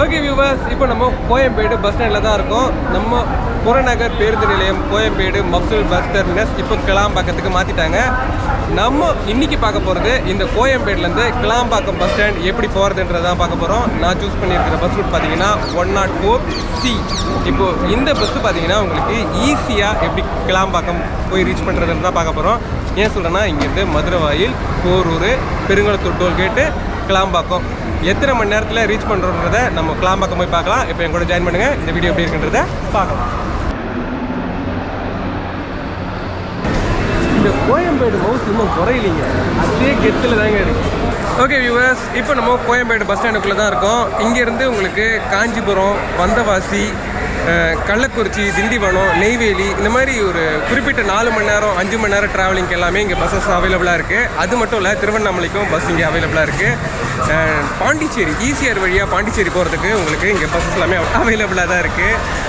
Okay viewers இப்போ நம்ம Koyambedu bus ஸ்டாண்டில் தான் இருக்கோம். நம்ம புறநகர் பேருந்து நிலையம் கோயம்பேடு மப்சூல் பஸ் டெர்மினஸ் இப்போ கிளாம்பாக்கத்துக்கு மாற்றிட்டாங்க நம்ம இன்னைக்கு பார்க்க போகிறது இந்த கோயம்பேடுலேருந்து கிளாம்பாக்கம் பஸ் ஸ்டாண்ட் எப்படி போகிறதுன்றதான் பார்க்க போகிறோம் நான் சூஸ் பண்ணியிருக்கிற பஸ் ரூட் பார்த்தீங்கன்னா ஒன் நாட் ஃபோர் சி இப்போது இந்த பஸ் பார்த்தீங்கன்னா உங்களுக்கு ஈஸியாக எப்படி கிளாம்பாக்கம் போய் ரீச் பண்ணுறதுன்னு தான் பார்க்க போகிறோம் ஏன் சொல்கிறேன்னா இங்கேருந்து மதுரவாயில் போரூர் பெருங்குளத்தூர் டோல்கேட்டு கிளாம்பாக்கம் எத்தனை மணி நேரத்தில் ரீச் பண்ணுறோன்றத நம்ம கிளாம்பாக்கம் போய் பார்க்கலாம். இப்போ என் கூட ஜாயின் பண்ணுங்கள் இந்த வீடியோ எப்படி இருக்குன்றத பார்க்கலாம். இந்த கோயம்பேடு மவுஸ் இன்னும் குறையிலிங்க. அதே கெத்தில் தாங்க இருக்கு. ஓகே வியூவர்ஸ் இப்போ நம்ம கோயம்பேடு பஸ் ஸ்டாண்டுக்குள்ளே தான் இருக்கோம் இங்கேருந்து உங்களுக்கு காஞ்சிபுரம் வந்தவாசி கள்ளக்குறிச்சி திண்டிவனம் நெய்வேலி இந்த மாதிரி ஒரு குறிப்பிட்ட நாலு மணி நேரம் அஞ்சு மணி நேரம் ட்ராவலிங்க்கு எல்லாமே இங்கே பஸ்ஸஸ் அவைலபிளாக இருக்குது அது மட்டும் இல்லை திருவண்ணாமலைக்கும் பஸ் இங்கே அவைலபிளாக இருக்குது பாண்டிச்சேரி ஈசிஆர் வழியாக பாண்டிச்சேரி போகிறதுக்கு உங்களுக்கு இங்கே பஸ்ஸஸ் எல்லாமே அவைலபிளாக தான் இருக்குது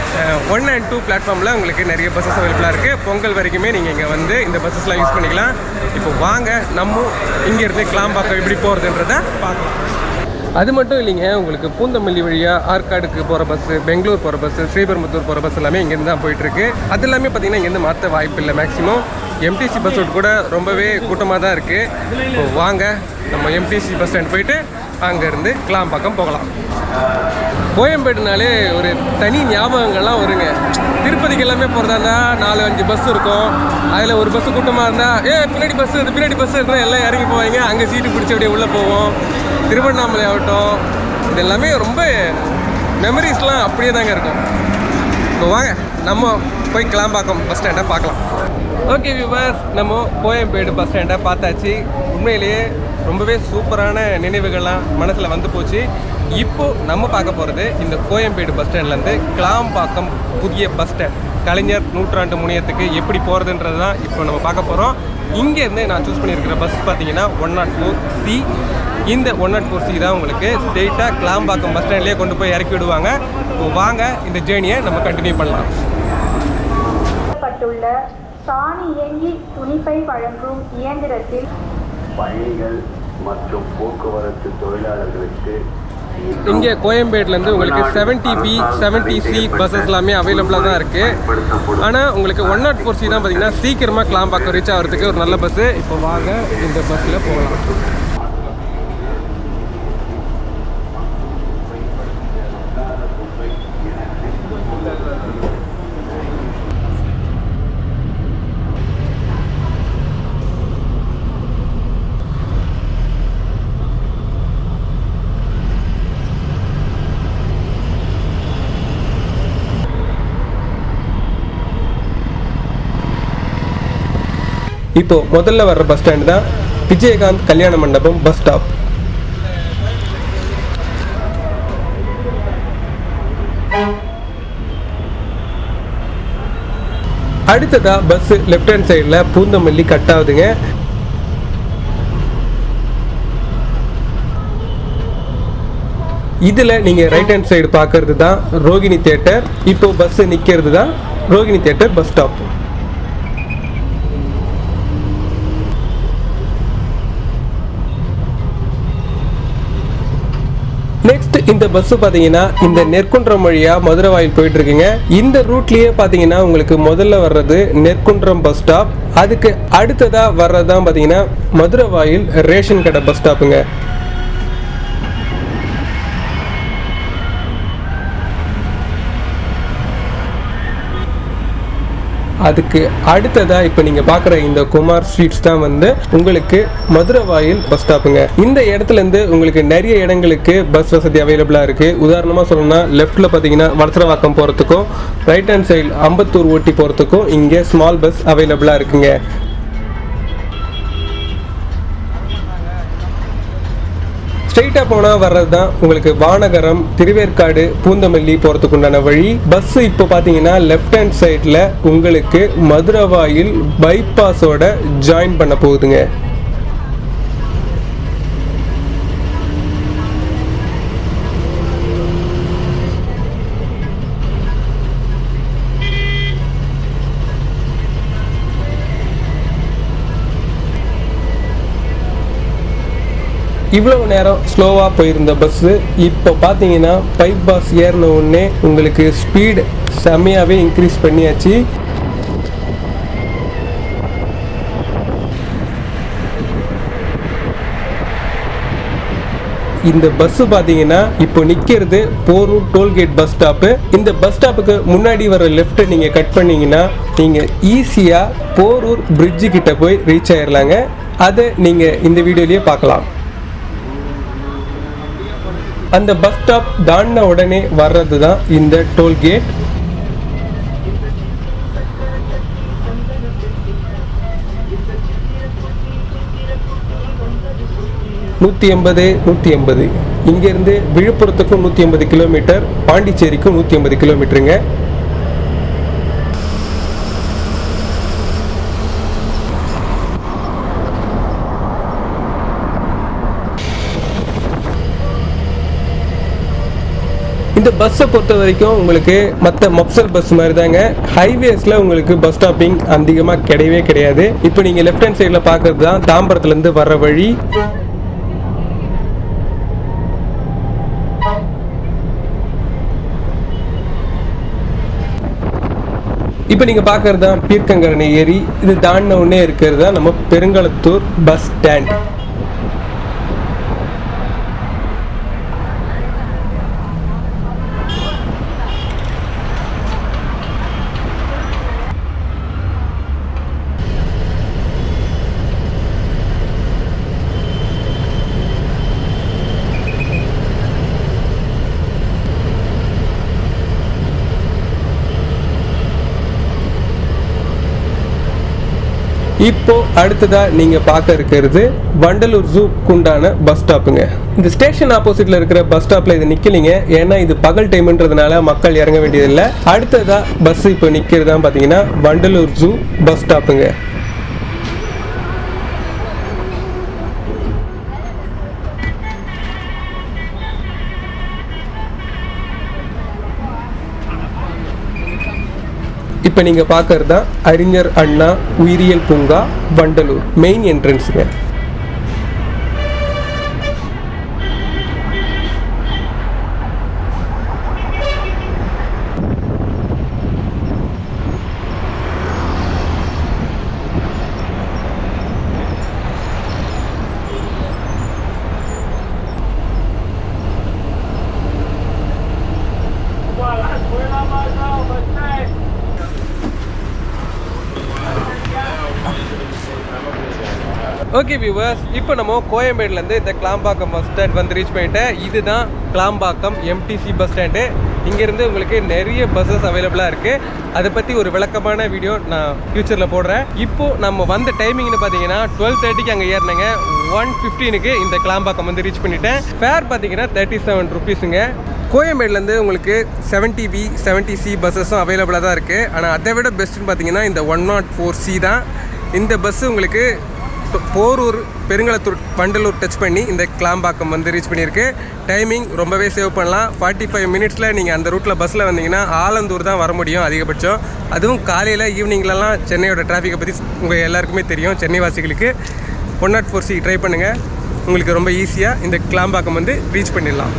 ஒன் அண்ட் டூ பிளாட்ஃபார்மில் உங்களுக்கு நிறைய பஸ்ஸஸ் அவைலபிளாக இருக்குது பொங்கல் வரைக்குமே நீங்கள் இங்கே வந்து இந்த பஸ்ஸஸ்லாம் யூஸ் பண்ணிக்கலாம். இப்போ வாங்க நம்ம இங்கேருந்து கிளாம்பாக்கம் எப்படி போகிறதுன்றத பார்க்கலாம். அது மட்டும் இல்லைங்க உங்களுக்கு பூந்தமல்லி வழியாக ஆற்காடுக்கு போகிற பஸ்ஸு பெங்களூர் போகிற பஸ்ஸு ஸ்ரீபெரும்புத்தூர் போகிற பஸ் எல்லாமே இங்கேருந்து தான் போயிட்டுருக்கு. அது எல்லாமே பார்த்தீங்கன்னா இங்கேருந்து மாற்ற வாய்ப்பு இல்லை மேக்ஸிமம் எம்டிசி பஸ் ரூட் கூட ரொம்பவே கூட்டமாக தான் இருக்குது வாங்க நம்ம எம்டிசி பஸ் ஸ்டாண்ட் போயிட்டு அங்கேருந்து கிளாம்பாக்கம் போகலாம். கோயம்பேடுனாலே ஒரு தனி ஞாபகங்கள்லாம் வருங்க. திருப்பதிக்கு எல்லாமே போகிறதா இருந்தால் நாலு அஞ்சு பஸ் இருக்கும். அதில் ஒரு பஸ் கூட்டமாக இருந்தால் ஏ பின்னாடி பஸ் இது பின்னாடி பஸ் இருந்தால் எல்லாம் இறங்கி போவாங்க. அங்கே சீட்டு பிடிச்சி அப்படியே உள்ளே போவோம். திருவண்ணாமலை ஆகட்டும் இது எல்லாமே ரொம்ப மெமரிஸ்லாம் அப்படியே தாங்க இருக்கும். இப்போ வாங்க நம்ம போய் கிளாம்பாக்கம் பஸ் ஸ்டாண்டை பார்க்கலாம். ஓகே வியூவர்ஸ் நம்ம கோயம்பேடு பஸ் ஸ்டாண்டை பார்த்தாச்சு. உண்மையிலேயே ரொம்பவே சூப்பரான நினைவுகள்லாம் மனசில் வந்து போச்சு. இப்போ நம்ம பார்க்க போகிறது இந்த கோயம்பேடு பஸ் ஸ்டாண்ட்லேருந்து கிளாம்பாக்கம் புதிய பஸ் ஸ்டாண்ட் கலைஞர் நூற்றாண்டு முனையத்துக்கு எப்படி போகிறதுன்றது தான் இப்போ நம்ம பார்க்க போகிறோம் இங்கேருந்து நான் சூஸ் பண்ணியிருக்கிற பஸ் பார்த்தீங்கன்னா ஒன் நாட் ஃபோர் சி இந்த ஒன் நாட் ஃபோர் சி தான் உங்களுக்கு ஸ்ட்ரெயிட்டாக கிளாம்பாக்கம் பஸ் ஸ்டாண்ட்லேயே கொண்டு போய் இறக்கி விடுவாங்க. இப்போ வாங்க இந்த ஜேர்னியை நம்ம கண்டினியூ பண்ணலாம். பட்டுள்ள தானியங்கி துணிப்பை வழங்கும் இயந்திரத்தில் பயணிகள் மற்றும் போக்குவரத்து தொழிலாளர்களுக்கு இங்கே கோயம்பேடுலேருந்து உங்களுக்கு seventy B seventy C buses எல்லாமே அவைலபிளாக தான் இருக்குது ஆனால் உங்களுக்கு ஒன் நாட் ஃபோர் சி தான் பார்த்தீங்கன்னா சீக்கிரமாக கிளாம்பாக்கம் ரீச் ஆகிறதுக்கு ஒரு நல்ல பஸ்ஸு இப்போ வாங்க இந்த பஸ்ஸில் போகலாம். இப்போ முதல்ல வர்ற பஸ் ஸ்டாண்ட் தான் விஜயகாந்த் கல்யாண மண்டபம் பஸ் ஸ்டாப் அடுத்ததா பஸ் லெஃப்ட் ஹேண்ட் சைடில் பூந்தமல்லி கட் ஆகுதுங்க. இதில் நீங்கள் ரைட் ஹேண்ட் சைடு பார்க்கறது தான் ரோகிணி தேட்டர் இப்போ பஸ் நிற்கிறது தான் ரோகிணி தேட்டர் பஸ் ஸ்டாப் இந்த பஸ் பாத்தீங்கன்னா இந்த நெற்குன்றம் வழியா மதுரை வாயில் போயிட்டு இருக்குங்க இந்த ரூட்லயே பாத்தீங்கன்னா உங்களுக்கு முதல்ல வர்றது நெற்குன்றம் பஸ் ஸ்டாப் அதுக்கு அடுத்ததா வர்றதுதான் பாத்தீங்கன்னா மதுரை வாயில் ரேஷன் கடை பஸ் ஸ்டாப்புங்க அதுக்கு அடுத்ததா இப்போ நீங்க பார்க்குற இந்த குமார் ஸ்ட்ரீட்ஸ் தான் வந்து உங்களுக்கு மதுரை வாயில் பஸ் ஸ்டாப்புங்க. இந்த இடத்துல இருந்து உங்களுக்கு நிறைய இடங்களுக்கு பஸ் வசதி அவைலபிளா இருக்கு. உதாரணமா சொல்லணும்னா லெஃப்ட்ல பாத்தீங்கன்னா வளசரவாக்கம் போறதுக்கும் ரைட் ஹேண்ட் சைடு அம்பத்தூர் ஓட்டி போறதுக்கும் இங்கே ஸ்மால் பஸ் அவைலபிளா இருக்குங்க. ஸ்ட்ரெயிட்டாக போனால் வர்றது தான் உங்களுக்கு வானகரம் திருவேற்காடு பூந்தமல்லி போகிறதுக்கு உண்டான வழி. பஸ் இப்போ பார்த்தீங்கன்னா லெஃப்ட் ஹேண்ட் சைடில் உங்களுக்கு மதுரவாயில் பைபாஸோட ஜாயின் பண்ண போகுதுங்க. இவ்வளவு நேரம் ஸ்லோவாக போயிருந்த பஸ்ஸு இப்போ பார்த்தீங்கன்னா பைப் பாஸ் ஏறின உடனே உங்களுக்கு ஸ்பீடு செம்மையாகவே இன்க்ரீஸ் பண்ணியாச்சு. இந்த பஸ் பார்த்தீங்கன்னா இப்போ நிற்கிறது போரூர் டோல்கேட் பஸ் ஸ்டாப்பு இந்த பஸ் ஸ்டாப்புக்கு முன்னாடி வர லெஃப்ட்டை நீங்கள் கட் பண்ணீங்கன்னா நீங்கள் ஈஸியாக போரூர் பிரிட்ஜு கிட்ட போய் ரீச் ஆயிடலாங்க அதை நீங்கள் இந்த வீடியோலயே பார்க்கலாம். அந்த பஸ் ஸ்டாப் தாண்டின உடனே வர்றது தான் இந்த டோல்கேட் நூற்றி எண்பது நூற்றி எண்பது. இங்கேருந்து விழுப்புரத்துக்கும் நூற்றி எண்பது கிலோமீட்டர் பாண்டிச்சேரிக்கும் நூற்றி எண்பது கிலோமீட்டருங்க இந்த பஸ்ஸை பொறுத்த வரைக்கும் உங்களுக்கு மற்ற மப்சல் பஸ் மாதிரி தாங்க ஹைவேஸில் உங்களுக்கு பஸ் ஸ்டாப்பிங் அதிகமாக கிடையவே கிடையாது. இப்போ நீங்கள் லெஃப்ட் ஹேண்ட் சைடில் பார்க்குறது தான் தாம்பரத்துலேருந்து வர வழி. இப்போ நீங்கள் பார்க்கறது தான் பீர்க்கங்கரணை ஏரி. இது தாண்டின உடனே இருக்கிறது தான் நம்ம பெருங்கலத்தூர் பஸ் ஸ்டாண்ட் இப்போ அடுத்ததா நீங்க பார்க்க இருக்கிறது வண்டலூர் ஜூக்குண்டான பஸ் ஸ்டாப்புங்க. இந்த ஸ்டேஷன் ஆப்போசிட்ல இருக்கிற பஸ் ஸ்டாப்ல இது நிக்கலீங்க. ஏன்னா இது பகல் டைம்ன்றதுனால மக்கள் இறங்க வேண்டியதில்லை. அடுத்ததா பஸ் இப்போ நிக்கிறதா பாத்தீங்கன்னா வண்டலூர் ஜூ பஸ் ஸ்டாப்புங்க. இப்போ நீங்கள் பார்க்கறதா தான் அறிஞர் அண்ணா உயிரியல் பூங்கா வண்டலூர் மெயின் என்ட்ரன்ஸுங்க ஓகே வியூவர்ஸ் இப்போ நம்ம கோயம்பேடுலேருந்து இந்த கிளாம்பாக்கம் பஸ் ஸ்டாண்ட் வந்து ரீச் பண்ணிட்டேன். இதுதான் கிளாம்பாக்கம் எம்டிசி பஸ் ஸ்டாண்டு இங்கேருந்து உங்களுக்கு நிறைய பஸ்ஸஸ் அவைலபிளாக இருக்குது அதை பற்றி ஒரு விளக்கமான வீடியோ நான் ஃப்யூச்சரில் போடுறேன். இப்போது நம்ம வந்த டைமிங்னு பார்த்தீங்கன்னா டுவெல் தேர்ட்டிக்கு அங்கே ஏறினங்க. ஒன் ஃபிஃப்டீனுக்கு இந்த கிளாம்பாக்கம் வந்து ரீச் பண்ணிட்டேன். ஃபேர் பார்த்தீங்கன்னா தேர்ட்டி செவன் ருபீஸுங்க கோயம்பேடுலேருந்து உங்களுக்கு செவன்ட்டி பி செவன்ட்டி சி பஸ்ஸஸும் அவைலபிளாக தான் இருக்குது ஆனால் அதை விட பெஸ்ட்டுன்னு பார்த்தீங்கன்னா இந்த ஒன் நாட் ஃபோர் சி தான். இந்த பஸ்ஸு உங்களுக்கு போரூர் பெருங்களத்தூர் பண்டலூர் டச் பண்ணி இந்த கிளாம்பாக்கம் வந்து ரீச் பண்ணியிருக்கு. டைமிங் ரொம்பவே சேவ் பண்ணலாம். ஃபார்ட்டி ஃபைவ் மினிட்ஸில் நீங்கள் அந்த ரூட்டில் பஸ்ஸில் வந்தீங்கன்னா ஆலந்தூர் தான் வர முடியும் அதிகபட்சம். அதுவும் காலையில் ஈவினிங்லலாம் சென்னையோட டிராஃபிக்கை பற்றி உங்கள் எல்லாருக்குமே தெரியும் Chennai வாசிகளுக்கு one nought four C try பண்ணுங்கள் உங்களுக்கு ரொம்ப ஈஸியாக இந்த கிளாம்பாக்கம் வந்து ரீச் பண்ணிடலாம்.